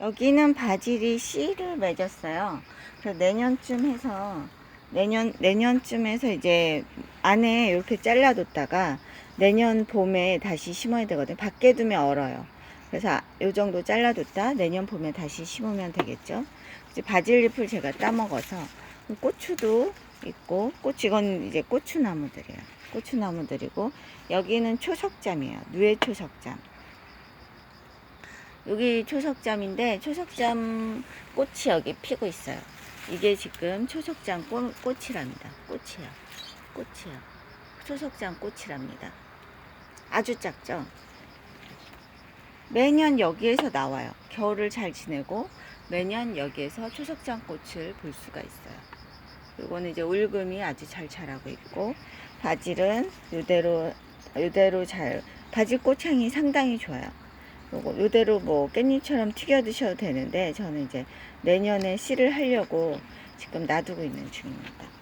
여기는 바질이 씨를 맺었어요. 그래서 내년쯤 해서 내년 내년쯤 해서 이제 안에 이렇게 잘라뒀다가 내년 봄에 다시 심어야 되거든요. 밖에 두면 얼어요. 그래서 이 정도 잘라뒀다 내년 봄에 다시 심으면 되겠죠. 이제 바질잎을 제가 따먹어서 고추도 있고 고추 이건 이제 고추나무들이에요. 고추나무들이고 여기는 초석잠이에요. 누에 초석잠. 여기 초석잠인데 초석잠 꽃이 여기 피고 있어요. 이게 지금 초석잠 꽃, 꽃이랍니다. 꽃이요. 꽃이요. 초석잠 꽃이랍니다. 아주 작죠? 매년 여기에서 나와요. 겨울을 잘 지내고 매년 여기에서 초석잠 꽃을 볼 수가 있어요. 이거는 이제 울금이 아주 잘 자라고 있고 바질은 이대로 이대로 잘 바질 꽃향이 상당히 좋아요. 요거 이대로 뭐 깻잎처럼 튀겨 드셔도 되는데 저는 이제 내년에 씨를 하려고 지금 놔두고 있는 중입니다.